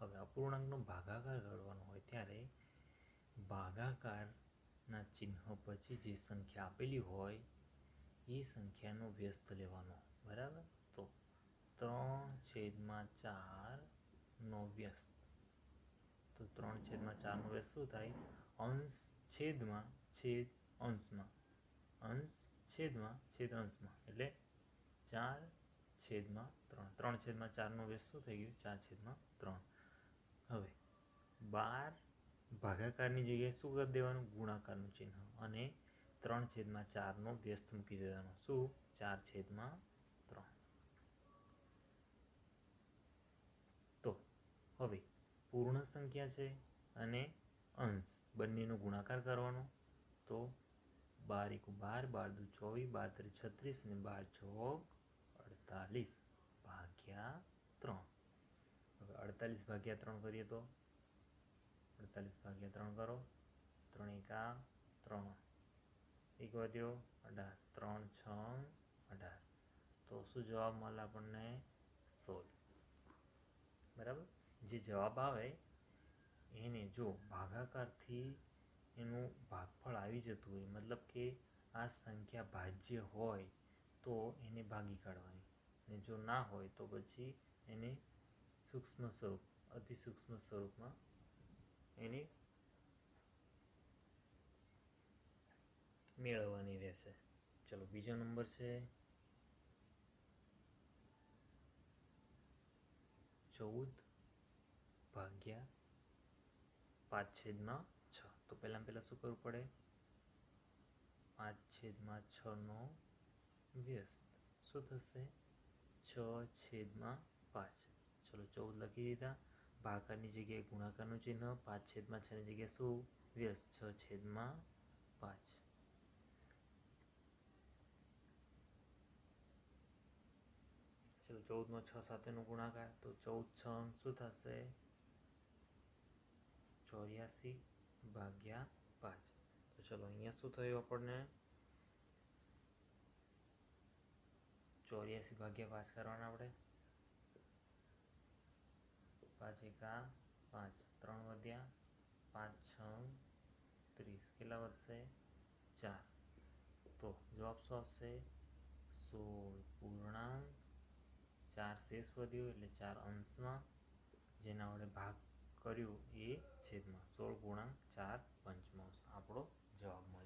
હવે અપૂર્ણાંકનો ભાગાકાર કરવાનો હોય ત્યારે ભાગાકારના ચિહ્ન પછી જે સંખ્યા આપેલી હોય, એ સંખ્યાનો વ્યસ્ત લેવાનો. બરાબર? તો ત્રણ છેદમાં ચારનો વ્યસ્ત. તો ત્રણ છેદમાં ચારનો વ્યસ્ત શું થાય? અંશ છેદમાં છેદ અંશમાં. અંશ છેદમાં છેદ અંશમાં. એટલે ચાર છેદમાં ત્રણ. ત્રણ છેદમાં ચારનો વ્યસ્ત શું થઈ ગયું? ચાર છેદમાં ત્રણ. હવે, બાર ભાગાકારની જગ્યાએ શું કરી દેવાનું? ગુણાકારનું ચિહ્ન. અને ત્રણ છેદમાં ચારનો વ્યસ્ત મૂકી દેવાનો. શું? ચાર છેદમાં ત્રણ. તો હવે, પૂર્ણ સંખ્યા છે અને અંશ. બંનેનો ગુણાકાર કરવાનો. તો બાર એકુ બાર બાર દુ ચોવીસ, બાર ત્રીસ છત્રીસ અને બાર ચોક અડતાલીસ. ભાગ્યા ત્રણ. અડતાલીસ ભાગ્યા ત્રણ કરીએ તો? અડતાલીસ ભાગ્યા ત્રણ કરો. ત્રણ એકા ત્રણ એક વધ્યો, અઢાર. ત્રણ છ, અઢાર. તો શું જવાબ મળે આપણને? સોળ. બરાબર? જે જવાબ આવે, એને જો ભાગાકારથી એનું ભાગફળ આવી જતું હોય, મતલબ કે આ સંખ્યા ભાજ્ય હોય, તો એને ભાગી કાઢવાની. અને જો ના હોય, તો પછી એને સૂક્ષ્મ સ્વરૂપ, અતિ સૂક્ષ્મ સ્વરૂપમાં એની મેળવવાની રહેશે. ચલો, બીજો નંબર છે ચૌદ ભાગ્યા પાંચ છેદમાં છ. તો પહેલાં પહેલાં શું કરવું પડે? પાંચ છેદમાં છનો વ્યસ્ત. શું થશે? છ છેદમાં પાંચ. ચલો ચૌદ લખી દીધા. ભાગાકારની જગ્યાએ ગુણાકારનું ચિહ્ન, પાંચ છેદમાં છની જગ્યાએ શું? વ્યસ છ છેદમાં પાંચ. ચલો ચૌદમાં છ સાથેનો ગુણાકાર. તો ચૌદ છ શું થશે? ચોર્યાસી ભાગ્યા પાંચ. તો ચલો અહીંયા શું થયું આપણને? ચોર્યાસી ભાગ્યા પાંચ કરવાના આપણે. પાંચ એકા, પાંચ, ત્રણ વધ્યા, પાંચ, છ, ત્રીસ. કેટલા વધશે? ચાર. તો જવાબ શું આવશે? સોળ પૂર્ણાંક, ચાર શેષ વધ્યો એટલે ચાર અંશમાં. જેના વડે ભાગ કર્યો એ છેદમાં. સોળ પૂર્ણાંક, ચાર પંચમાંશ. આપણો જવાબ મળ્યો.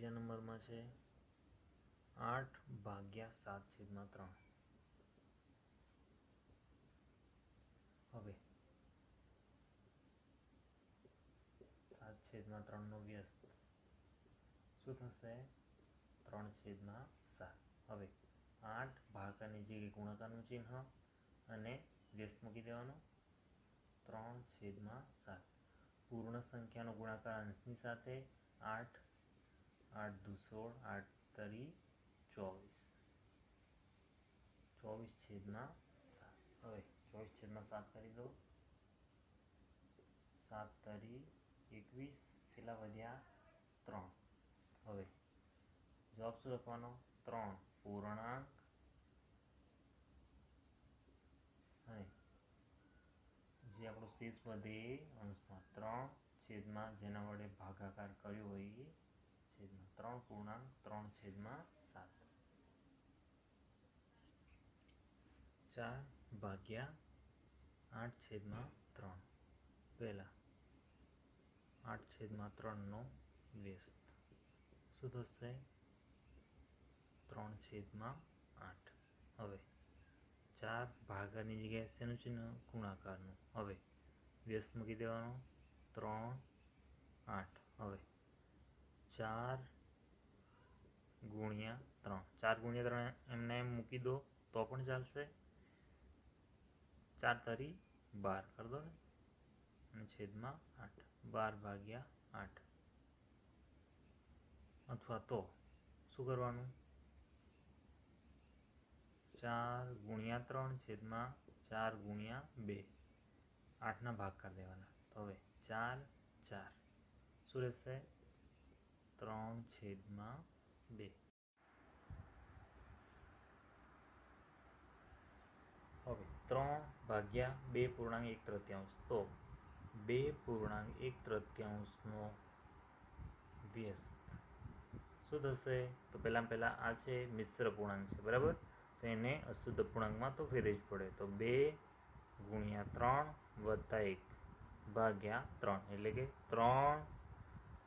ત્રીજા નંબરમાં છે આઠ ભાગ્યા સાત છેદમાં ત્રણ. હવે સાત છેદમાં ત્રણનો વ્યસ્ત. શું થશે? ત્રણ છેદમાં સાત. હવે આઠ ભાગાની જગ્યાએ ગુણાકારનું ચિહ્ન અને વ્યસ્ત મૂકી દેવાનો. ત્રણ છેદમાં સાત. પૂર્ણ સંખ્યાનો ગુણાકાર અંશની સાથે આઠ આઠ દુ સોળ આઠ તરી ચોવીસ ચોવીસ છેદમાં સાત હવે ચોવીસ છેદમાં સાત કરી દો સાત તરી એકવીસ કેટલા વધ્યા ત્રણ હવે જવાબ શું લખવાનો? ત્રણ, પૂર્ણાંક. અને જે આપણો શેષ વધે અંશમાં ત્રણ છેદમાં જેના વડે ભાગાકાર કર્યો હોય એ છેદમાં ત્રણ પૂર્ણાંક, ત્રણ છેદમાં સાત. ચાર ભાગ્યા આઠ છેદમાં ત્રણ. પહેલા, આઠ છેદમાં ત્રણનો વ્યસ્ત. શું થશે? ત્રણ છેદમાં આઠ. હવે, ચાર ભાગાની જગ્યાએ શેનું ચિહ્ન? ગુણાકારનું. હવે, વ્યસ્ત મૂકી દેવાનો. ત્રણ, આઠ. હવે ચાર ગુણ્યા ત્રણ. ચાર ગુણ્યા ત્રણ એમને એમ મૂકી દો તો પણ ચાલશે. ચાર તારી બાર કરી દો ને. અને છેદમાં આઠ. બાર ભાગ્યા આઠ. અથવા તો શું કરવાનું? ચાર ગુણ્યા ત્રણ છેદમાં ચાર ગુણ્યા બે. આઠના ભાગ કરી દેવાના. તો હવે ચાર ચાર. શું રહેશે? ત્રણ છેદમાં બે. હવે ત્રણ ભાગ્યા બે પૂર્ણાંક એક તૃતીયાંશ. તો બે પૂર્ણાંક એક તૃતીયાંશનો વ્યસ્ત. શું થશે? તો પહેલાં પહેલાં આ છે મિશ્ર પૂર્ણાંક છે, બરાબર? તો એને અશુદ્ધ પૂર્ણાંકમાં તો ફેરવી જ પડે. તો બે ગુણ્યા ત્રણ વત્તા એક ભાગ્યા ત્રણ. એટલે કે ત્રણ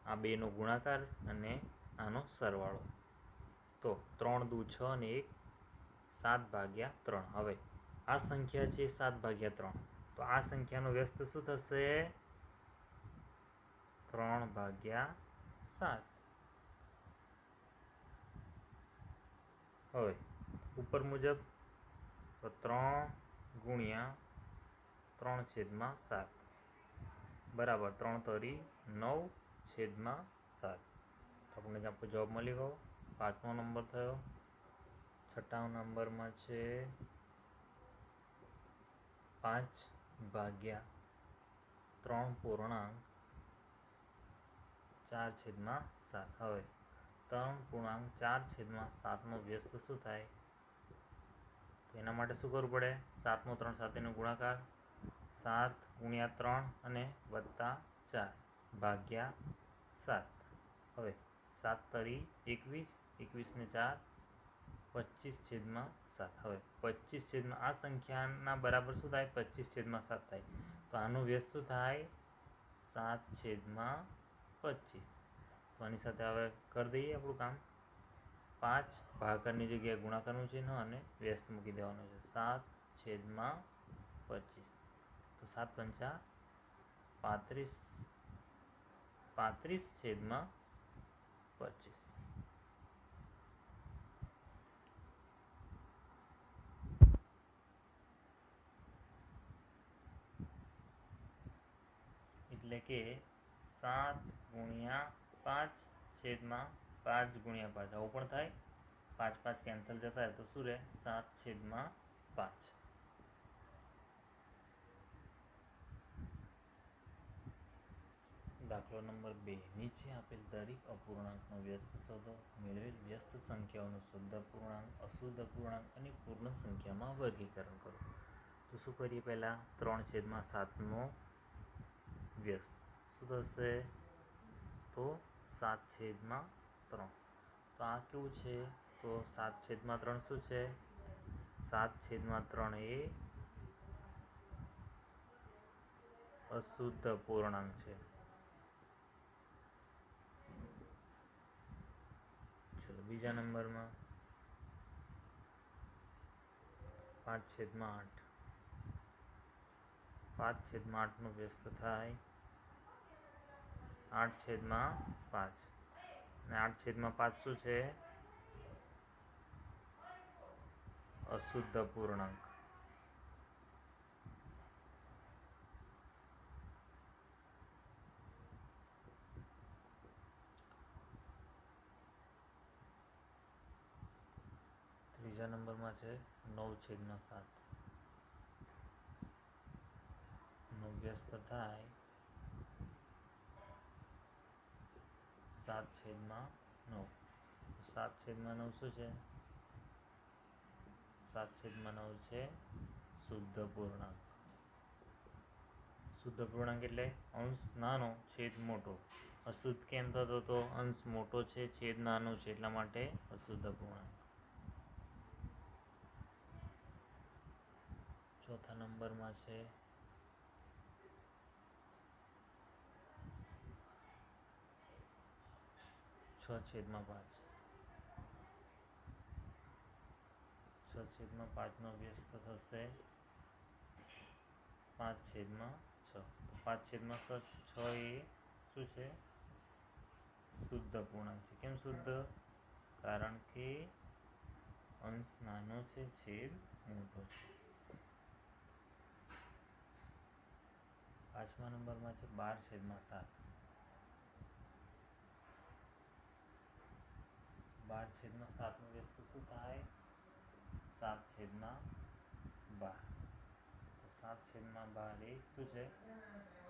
આ બેનો ગુણાકાર અને આનો સરવાળો. તો ત્રણ દુ છ અને એક, સાત ભાગ્યા ત્રણ. હવે આ સંખ્યા છે સાત ભાગ્યા ત્રણ. તો આ સંખ્યાનો વ્યસ્ત શું થશે? ત્રણ ભાગ્યા સાત. હવે ઉપર મુજબ તો ત્રણ ગુણ્યા ત્રણ છેદમાં સાત. બરાબર ત્રણ તરી નવ છેદમાં સાત. આપણને આપણો જવાબ મળી ગયો, પાંચમો નંબર થયો. છઠ્ઠા નંબરમાં છે પાંચ ભાગ્યા ત્રણ પૂર્ણાંક, ચાર છેદમાં સાત. હવે ત્રણ પૂર્ણાંક, ચાર છેદમાં સાતનો વ્યસ્ત શું થાય? તો એના માટે શું કરવું પડે? સાતમો ત્રણ સાથેનો ગુણાકાર, સાત ગુણ્યા ત્રણ અને વત્તા ચાર ભાગ્યા સાત. હવે સાત તરી એકવીસ એકવીસને ચાર, પચીસ છેદમાં સાત. હવે પચીસ છેદમાં આ સંખ્યાના બરાબર શું થાય? પચીસ છેદમાં સાત થાય. તો આનો વ્યસ્ત શું થાય? સાત છેદમાં પચીસ. તો આની સાથે હવે કરી દઈએ આપણું કામ. પાંચ ભાગાકારની જગ્યાએ ગુણાકારનું ચિહ્ન અને વ્યસ્ત મૂકી દેવાનું છે. સાત છેદમાં પચીસ. તો સાત પંચા પાંત્રીસ પાંત્રીસ છેદમાં પચીસ એટલે કે સાત ગુણ્યા પાંચ છેદમાં પાંચ ગુણ્યા પાંચ આવું પણ થાય પાંચ પાંચ કેન્સલ જતા રહે તો શું રહે સાત છેદમાં પાંચ દાખલો નંબર બે. નીચે આપેલ દરેક અપૂર્ણાંકનો વ્યસ્ત શોધો. મેળવેલ વ્યસ્ત સંખ્યાઓનું શુદ્ધ પૂર્ણાંક અશુદ્ધ પૂર્ણાંક અને પૂર્ણ સંખ્યામાં વર્ગીકરણ કરો. તો શું કરીએ પહેલાં? ત્રણ છેદમાં સાતનો વ્યસ્ત. શું થશે? તો સાત છેદમાં ત્રણ. તો આ કેવું છે? તો સાત છેદમાં ત્રણ શું છે? સાત છેદમાં ત્રણ એ અશુદ્ધ પૂર્ણાંક છે ચલો બીજા નંબરમાં પાંચ છેદમાં આઠ. પાંચ છેદમાં આઠનો વ્યસ્ત થાય. આઠ છેદમાં પાંચ. અને આઠ છેદમાં પાંચ શું છે? અશુદ્ધ પૂર્ણાંક. ત્રીજા નંબરમાં છે નવ છેદનો સાત. વ્યસ્ત થાય. સાત છેદમાં નવ. સાત છેદમાં નવ શું છે? સાત છેદમાં નવ છે શુદ્ધ પૂર્ણાંક. શુદ્ધ પૂર્ણાંક એટલે અંશ નાનો, છેદ મોટો. અશુદ્ધ કેમ થતો તો અંશ મોટો છે, છેદ નાનો છે, એટલા માટે અશુદ્ધ પૂર્ણાંક. ચોથા નંબરમાં છે. છેદમાં પાંચ. છ છેદમાં પાંચનો વ્યસ્ત થશે. પાંચ છેદમાં છ. પાંચ છેદમાં છ એ શું છે? શુદ્ધ પૂર્ણાંક છે. કેમ શુદ્ધ? કારણ કે અંશ નાનો છે, છેદ મોટો છે. પાંચમા નંબરમાં છે, બાર છેદમાં સાત. બાર છેદમાં સાતનું વ્યસ્ત શું થાય? સાત છેદમાં બાર. તો સાત છેદમાં બાર એ શું છે?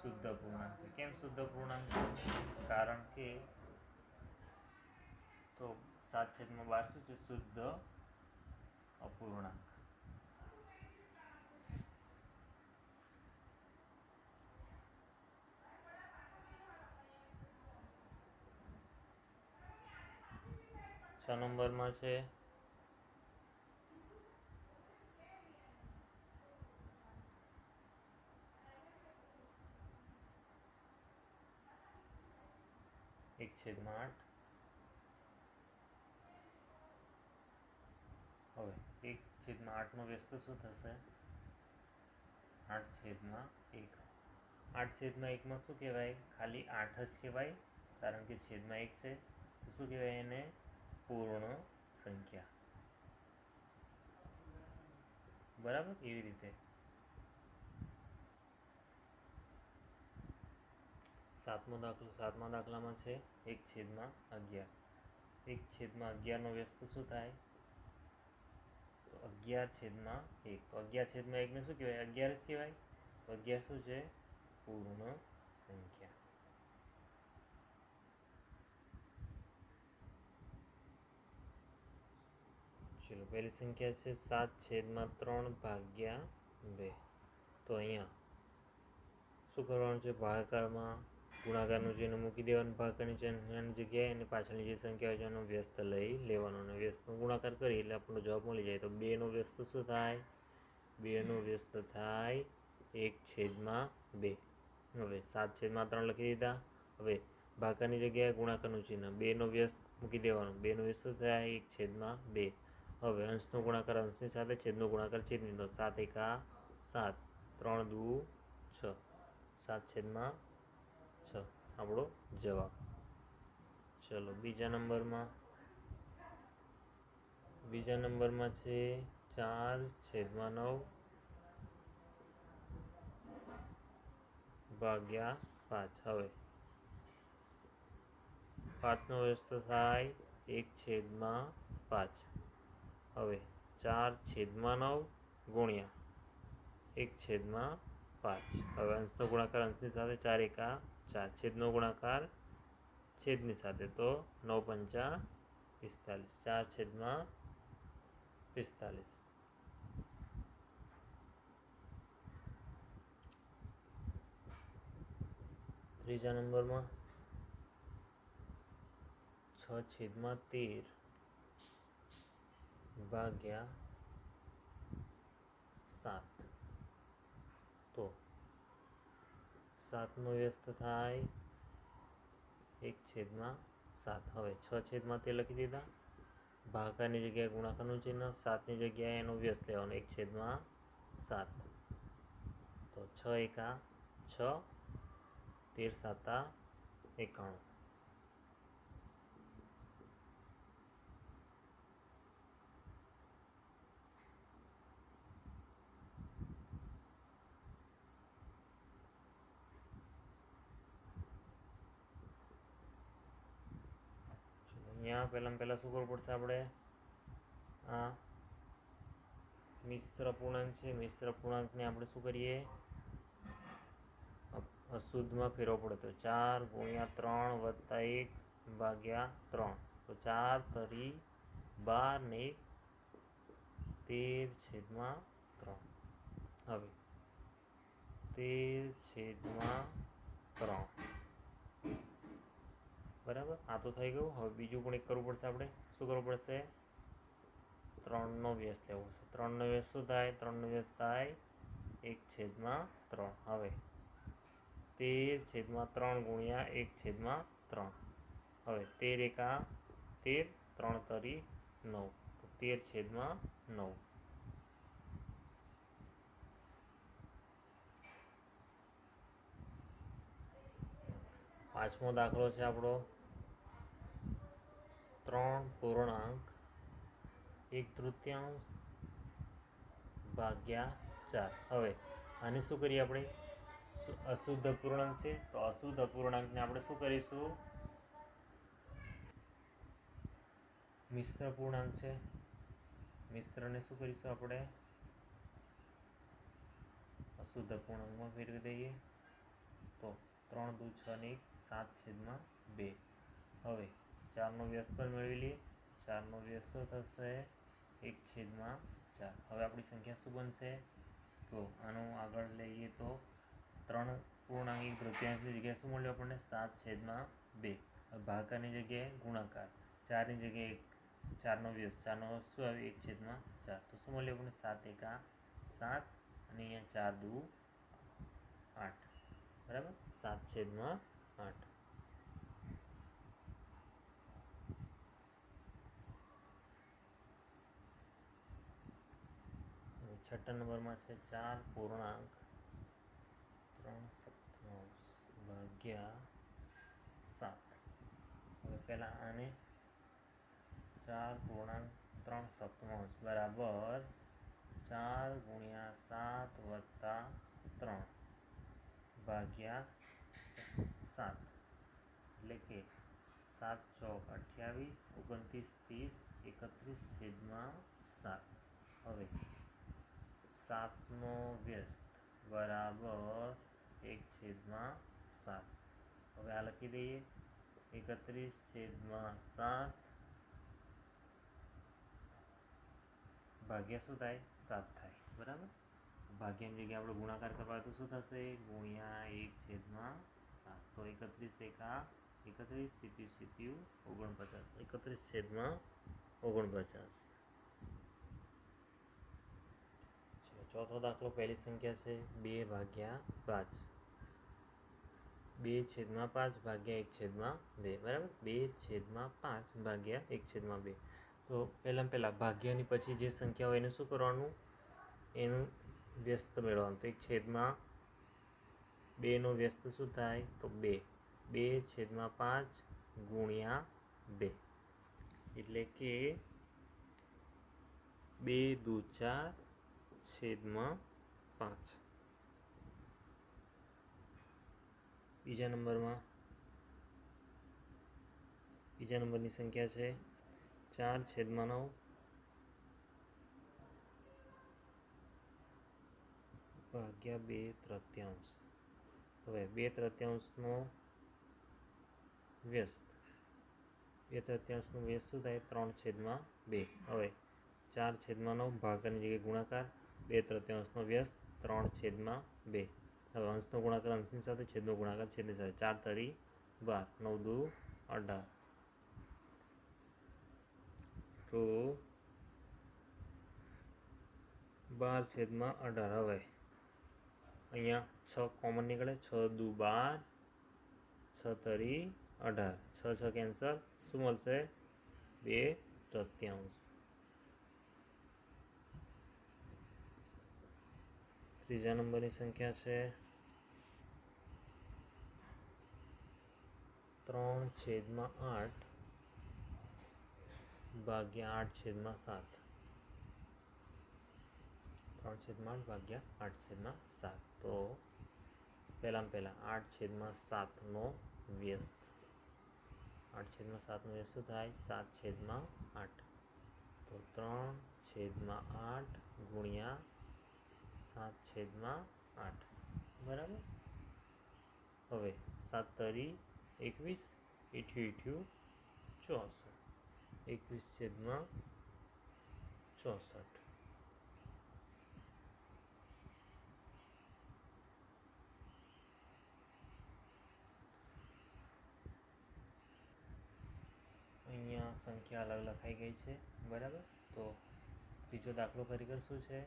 શુદ્ધ પૂર્ણાંક કેમ શુદ્ધ પૂર્ણાંક? કારણ કે તો સાત છેદમાં બાર શું છે? શુદ્ધ અપૂર્ણાંક. છ નંબરમાં છે. એક છેદમાં આઠ હવે એક છેદમાં આઠનો વ્યસ્ત શું થશે? આઠ છેદમાં એક. આઠ છેદમાં એકમાં શું કહેવાય? ખાલી આઠ જ કહેવાય, કારણ કે છેદમાં એક છે. શું કહેવાય એને? પૂર્ણ સંખ્યા. બરાબર? એવી રીતે. સાતમો દાખલો, સાતમા દાખલામાં છે એક છેદમાં અગિયાર. એક છેદમાં અગિયારનો વ્યસ્ત શું થાય? અગિયાર છેદમાં એક. તો અગિયાર છેદમાં એકને શું કહેવાય? અગિયાર જ કહેવાય. અગિયાર શું છે? પૂર્ણ સંખ્યા. ચલો પહેલી સંખ્યા છે સાત છેદમાં ત્રણ ભાગ્યા બે. તો અહીંયા શું કરવાનું છે? ભાગાકારમાં ગુણાકારનું ચિહ્ન મૂકી દેવાનું ભાગની ચિહ્નની જગ્યાએ અને પાછળની જે સંખ્યા છે એનો વ્યસ્ત લઈ લેવાનો અને વ્યસ્તનો ગુણાકાર કરી એટલે આપણને જવાબ મળી જાય. તો બેનો વ્યસ્ત શું થાય? બેનો વ્યસ્ત થાય એક છેદમાં બે. હવે સાત છેદમાં ત્રણ લખી દીધા. હવે ભાગાની જગ્યાએ ગુણાકારનું ચિહ્ન. બેનો વ્યસ્ત મૂકી દેવાનું. બેનો વ્યસ્ત થાય? એક છેદમાં બે. હવે અંશનો ગુણાકાર અંશની સાથે છેદનો ગુણાકાર છેદની તો સાત એકા સાત. ત્રણ દુ છ. સાત છેદમાં છ. આપણો જવાબ. ચલો, બીજા નંબરમાં. બીજા નંબરમાં છે ચાર છેદમાં નવ ભાગ્યા પાંચ. હવે પાંચનો વ્યસ્ત થાય એક છેદમાં પાંચ. હવે ચાર છેદમાં નવ ગુણ્યા એક છેદમાં પાંચ. હવે અંશનો ગુણાકાર અંશની સાથે ચાર એકા ચાર છેદનો ગુણાકાર છેદની સાથે તો નવ પંચા પિસ્તાલીસ. ચાર છેદમાં પિસ્તાલીસ. ત્રીજા નંબરમાં છ છેદમાં તેર. ભાગ્યા સાત તો સાતનો વ્યસ્ત થાય એક છેદમાં સાત હવે છ છેદમાં તે લખી દીધા ભાગાની જગ્યાએ ગુણાકારનું ચિહ્ન સાતની જગ્યાએ એનો વ્યસ્ત લેવાનો એક છેદમાં સાત તો છ એકા છ તેર સાતા એકાણું અહીંયા પહેલાં પહેલાં શું કરવું પડશે આપણે? આ મિશ્ર પૂર્ણાંક છે, મિશ્ર પૂર્ણાંકને આપણે શું કરીએ? અશુદ્ધમાં ફેરવો પડે. તો ચાર ગુણ્યા ત્રણ વત્તા એક ભાગ્યા ત્રણ. તો ચાર તરી બાર ને તેર છેદમાં ત્રણ. હવે, તેર છેદમાં ત્રણ. આ તો થઈ ગયું. હવે બીજું પણ એક કરવું પડશે આપણે. શું કરવું પડશે? ત્રણનો વ્યસ લેવો છે. ત્રણનો વ્યસ શું થાય? ત્રણનો વ્યસ થાય એક છેદમાં ત્રણ. હવે તેર છેદમાં ત્રણ ગુણ્યા એક છેદમાં ત્રણ. હવે તેર એકા તેર, ત્રણ તરી નવ. તેર છેદમાં નવ. પાંચમો દાખલો છે આપણો. ત્રણ પૂર્ણાંક, એક તૃતીયાંશ ભાગ્યા ચાર. હવે, આને શું કરીએ આપણે? અશુદ્ધ અપૂર્ણાંક છે, તો અશુદ્ધ અપૂર્ણાંકને આપણે શું કરીશું? મિશ્ર પૂર્ણાંક છે. મિશ્રને શું કરીશું આપણે? અશુદ્ધ અપૂર્ણાંકમાં ફેરવી દઈએ. તો ત્રણ દુ છ ને એક સાત છેદમાં બે. હવે ચારનો વ્યસ્ત મેળવી લઈએ. ચારનો વ્યસ્ત થશે એક છેદમાં ચાર. હવે આપણી સંખ્યા શું બનશે? તો આનું આગળ લઈએ તો ત્રણ પૂર્ણાંકિક તૃતીયાંશની જગ્યાએ શું મળ્યું આપણને? સાત છેદમાં બે. ભાગાની જગ્યાએ ગુણાકાર. ચારની જગ્યાએ એક. ચારનો વ્યસ્ત. ચારનો શું આવ્યું એક છેદમાં ચાર. તો શું મળ્યું આપણને? સાત એકા સાત અને અહીંયા ચાર દુ આઠ. બરાબર? સાત છેદમાં આઠ. છઠ્ઠા નંબરમાં છે ચાર પૂર્ણાંક. ત્રણ સપ્તમાંશ ભાગ્યા સાત. હવે પહેલાં આને ચાર પૂર્ણાંક, ત્રણ સપ્તમાંશ બરાબર ચાર ગુણ્યા સાત વત્તા ત્રણ ભાગ્યા સાત. એટલે કે સાત ચોક અઠ્યાવીસ, ઓગણત્રીસ, ત્રીસ, એકત્રીસ છેદમાં સાત. હવે સાતનો વ્યસ્ત બરાબર એક છેદમાં સાત. હવે આ લખી દઈએ. એકત્રીસ છેદમાં સાત ભાગ્યા શું થાય? સાત થાય. બરાબર? ભાગ્યાની જગ્યાએ આપણે ગુણાકાર કરવા તો શું થશે? ગુણ્યા એક છેદમાં સાત. તો એકત્રીસ એકા એકત્રીસ સીત્યુ સીત્યુ ઓગણપચાસ. એકત્રીસ છેદમાં ઓગણપચાસ ચલો ચોથો દાખલો પહેલી સંખ્યા છે બે ભાગ્યા પાંચ. બે છેદમાં પાંચ ભાગ્યા એક છેદમાં બે, બરાબર? બે છેદમાં પાંચ ભાગ્યા એક છેદમાં બે. તો પહેલાં પહેલાં ભાગ્યની પછી જે સંખ્યા હોય એનું શું કરવાનું? એનું વ્યસ્ત મેળવવાનું. તો એક છેદમાં બેનો વ્યસ્ત શું થાય? તો બે. બે છેદમાં પાંચ ગુણ્યા બે. એટલે કે બે દુ ચાર છેદમાં પાંચ. બીજા નંબરમાં, બીજા નંબરની સંખ્યા છે ચાર છેદમાં નવ. ભાગ્યા બે તૃત્યાંશ. હવે બે તૃત્યાંશનો વ્યસ્ત. બે તૃત્યાંશનું વ્યસ્ત શું થાય? ત્રણ છેદમાં બે. હવે ચાર છેદમાં નવ ભાગાની જગ્યાએ ગુણાકાર. બે તૃતીયાંશનો વ્યસ્ત ત્રણ છેદમાં બે. હવે અંશનો ગુણાકાર અંશની સાથે છેદનો ગુણાકાર છેદની સાથે. ચાર તરી બાર. નવ દુ અઢાર. તો બાર છેદમાં અઢાર. હવે અહીંયા છ કોમન નીકળે. છ દુ બાર. છ તરી અઢાર. છ છ કેન્સલ શું મળશે? બે તૃતીયાંશ. ત્રીજા નંબરની સંખ્યા છે. ત્રણ છેદમાં આઠ ભાગ્યા આઠ છેદમાં સાત. ત્રણ છેદમાં આઠ ભાગ્યા આઠ છેદમાં સાત. તો પહેલાં પહેલાં આઠ છેદમાં સાતનો વ્યસ્ત. આઠ છેદમાં સાતનો વ્યસ્ત થાય? સાત છેદમાં આઠ. તો ત્રણ છેદમાં આઠ ગુણ્યા સાત છેદમાં આઠ. બરાબર? હવે સાત તરી એકવીસ એઠ્યું એઠ્યું ચોસઠ. એકવીસ છેદમાં ચોસઠ. અહીંયા સંખ્યા અલગ લખાઈ ગઈ છે. બરાબર? તો બીજો દાખલો ખરેખર શું છે.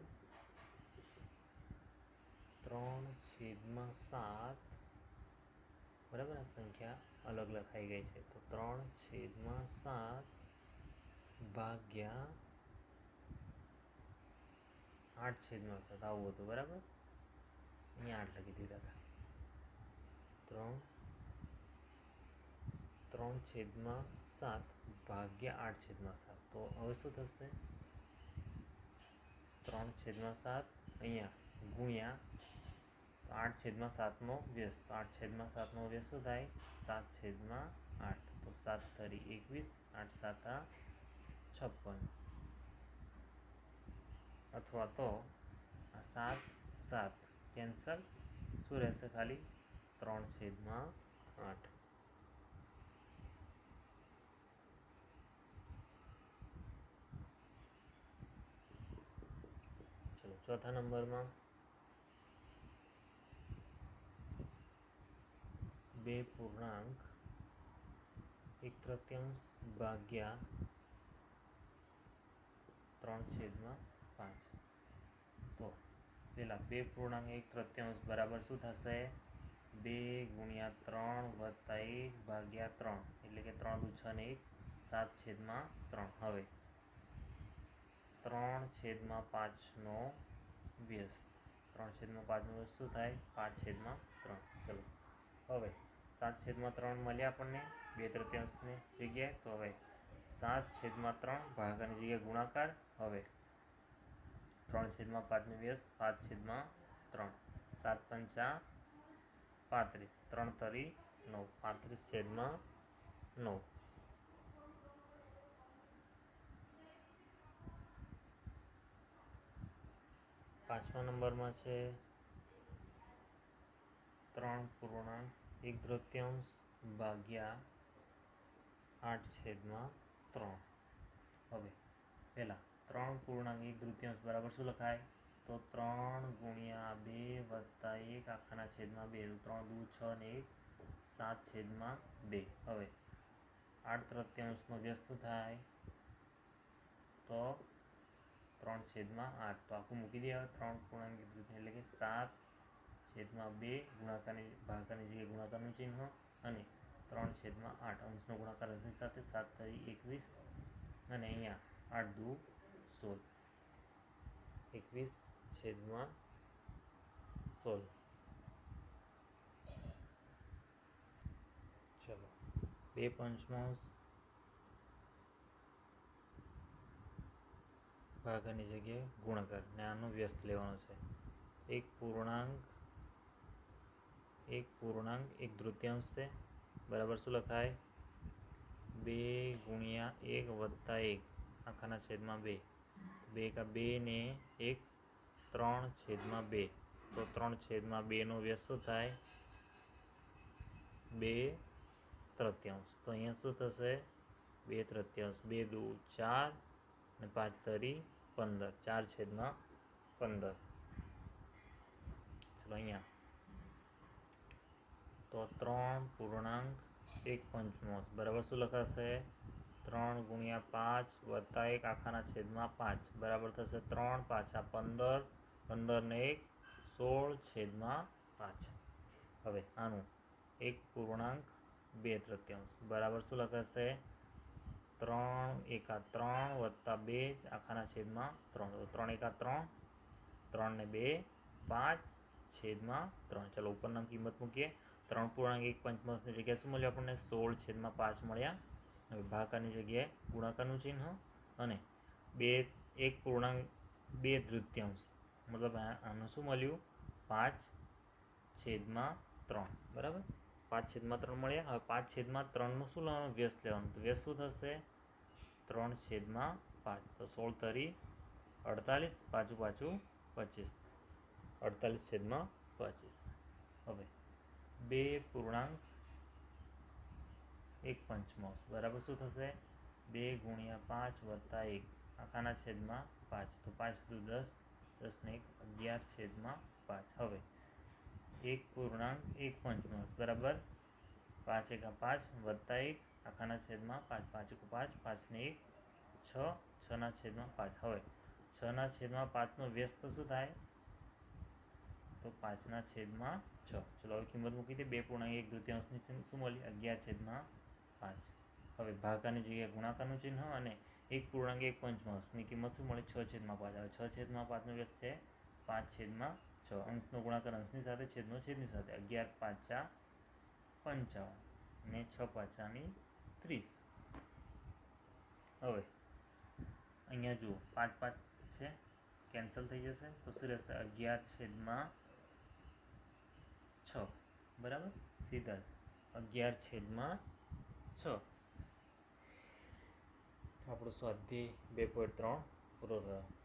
ત્રણ છેદમાં સાત. બરાબર આ સંખ્યા અલગ લખાઈ ગઈ છે. તો ત્રણ છેદમાં સાત ભાગ્યા આઠ છેદમાં સાત. આવું હતું, બરાબર? અહીંયા આઠ લખી દીધા હતા. ત્રણ ત્રણ છેદમાં સાત ભાગ્યા આઠ છેદમાં સાત. તો હવે શું થશે? ત્રણ છેદમાં સાત અહીંયા ગુણ્યા તો આઠ છેદમાં સાતમો વ્યસ્ત. આઠ છેદમાં સાતમો વ્યસ્ત શું થાય. સાત છેદમાં આઠ. તો સાત તરી એકવીસ, આઠ સાતા છપ્પન. અથવા તો આ સાત સાત કેન્સલ. શું રહેશે ખાલી? ત્રણ છેદમાં આઠ. ચલો, ચોથા નંબરમાં બે પૂર્ણાંક, એક તૃત્યાંશ ભાગ્યા ત્રણ છેદમાં પાંચ. તો પેલા બે પૂર્ણાંક, એક તૃત્યાંશ બરાબર શું થશે? બે ગુણ્યા ત્રણ વત્તા એક ભાગ્યા ત્રણ, એટલે કે ત્રણ દુ છ ને એક, સાત છેદમાં ત્રણ. હવે ત્રણ છેદમાં પાંચનો વ્યસ્ત. ત્રણ છેદમાં પાંચનો વ્યસ્ત શું થાય? પાંચ છેદમાં ત્રણ. ચલો, હવે સાત છેદમાં ત્રણ મળ્યા આપણને. બે તૃતીયાંશની જગ્યાએ. તો હવે સાત છેદમાં ત્રણ ભાગાની જગ્યાએ ગુણાકાર. હવે ત્રણ છેદમાં પાંચની વ્યસ પાંચ છેદમાં ત્રણ. સાત પંચા પાંત્રીસ. ત્રણ તરી નવ. પાંત્રીસ છેદમાં નવ. પાંચમા નંબરમાં છે ત્રણ પૂર્ણાંક એક તૃતીયાંશ ભાગ્યા આઠ છેદમાં ત્રણ. હવે, પહેલાં ત્રણ પૂર્ણાંક એક તૃતીયાંશ બરાબર શું લખાય? તો ત્રણ ગુણ્યા બે વત્તા એક આખાના છેદમાં બે. ત્રણ દુ છ ને એક, સાત છેદમાં બે. હવે, આઠ તૃતીયાંશનો વ્યસ્ત થાય? તો ત્રણ છેદમાં આઠ. તો આખું મૂકી દઈએ હવે ત્રણ પૂર્ણાંક એટલે કે સાત છેદમાં બે ગુણાકારની ભાગાકારની જગ્યાએ ગુણાકારનું ચિહ્ન અને ત્રણ છેદમાં આઠ અંશનો ગુણાકાર અંશની સાથે સાત તરી એકવીસ અને અહીંયા આઠ દુ સોળ. એકવીસ છેદમાં સોળ. ચલો, બે પંચમાંશ ભાગાની જગ્યાએ ગુણાકાર, ને આનો વ્યસ્ત લેવાનો છે. એક પૂર્ણાંક એક પૂર્ણાંક એક તૃતીયાંશ છે બરાબર શું લખાય બે ગુણ્યા એક વત્તા એક આખાના છેદમાં બે બે કા બે ને એક ત્રણ છેદમાં બે તો ત્રણ છેદમાં બેનો વ્યસ્ત થાય બે તૃતીયાંશ તો અહીંયા શું થશે બે તૃતીયાંશ બે દુ ચાર અને પાંચ તરી પંદર ચાર છેદમાં પંદર ચલો અહીંયા તો ત્રણ પૂર્ણાંક, એક પંચમોશ. બરાબર શું લખાશે? ત્રણ ગુણ્યા પાંચ વત્તા એક આખાના છેદમાં પાંચ. બરાબર થશે ત્રણ પાછા પંદર પંદર ને એક, સોળ છેદમાં પાંચ. હવે આનું એક પૂર્ણાંક, બે તૃતીયાંશ. બરાબર શું લખાશે? ત્રણ એકા ત્રણ વત્તા બે આખાના છેદમાં ત્રણ. ત્રણ એકા ત્રણ ત્રણ ને બે, પાંચ છેદમાં ત્રણ. ચલો ઉપરના કિંમત મૂકીએ. ત્રણ પૂર્ણાંક, એક પંચમાંશની જગ્યાએ શું મળ્યું આપણને? સોળ છેદમાં પાંચ મળ્યા. હવે ભાગાની જગ્યાએ ગુણાકારનું ચિહ્ન અને બે, એક પૂર્ણાંક, બે તૃતીયાંશ. મતલબ આનું શું મળ્યું? પાંચ છેદમાં ત્રણ. બરાબર? પાંચ છેદમાં ત્રણ મળ્યા. હવે પાંચ છેદમાં ત્રણનું શું લેવાનું? વ્યસ્ત લેવાનું. તો વ્યસ્ત શું થશે? ત્રણ છેદમાં પાંચ. તો સોળ તરી અડતાલીસ પાછું પાછું પચીસ. અડતાલીસ છેદમાં પચીસ. હવે બે પૂર્ણાંક, એક પંચમાંશ બરાબર શું થશે? બે ગુણ્યા પાંચ વત્તા એક. આખાના છેદમાં પાંચ. તો પાંચ દુ દસ દસ ને એક, અગિયાર છેદમાં પાંચ. હવે, એક પૂર્ણાંક, એક પંચમાંશ બરાબર? પાંચ એકા પાંચ વત્તા એક, આખાના છેદમાં પાંચ. પાંચ એક પાંચ પાંચ ને એક, છ. છના છેદમાં પાંચ. હવે છના છેદમાં પાંચનો વ્યસ્ત શું થાય? તો પાંચના છેદમાં છ. ચલો, હવે કિંમત મૂકી દઈએ બે પૂર્ણાંક, એક દૃત્યાંશની શું મળી? અગિયાર છેદમાં પાંચ. હવે ભાગાની જગ્યાએ ગુણાકારનું ચિહ્ન અને એક પૂર્ણાંક, એક પંચમાંશની કિંમત શું મળે? છ છેદમાં પાંચ. આવે છ છેદમાં પાંચનો વ્યસ્ત છે પાંચ છેદમાં છ. અંશનો ગુણાકાર અંશની સાથે, છેદનો છેદની સાથે. અગિયાર પાંચા પંચાવન અને છ પાંચાની ત્રીસ. હવે અહીંયા જુઓ, પાંચ પાંચ છે, કેન્સલ થઈ જશે. તો શું રહેશે? અગિયાર છેદમાં છ. બરાબર? સીધા અગિયાર છેદમાં છ. આપણો સ્વાધ્યાય બે પોઈન્ટ ત્રણ પૂરો થયો.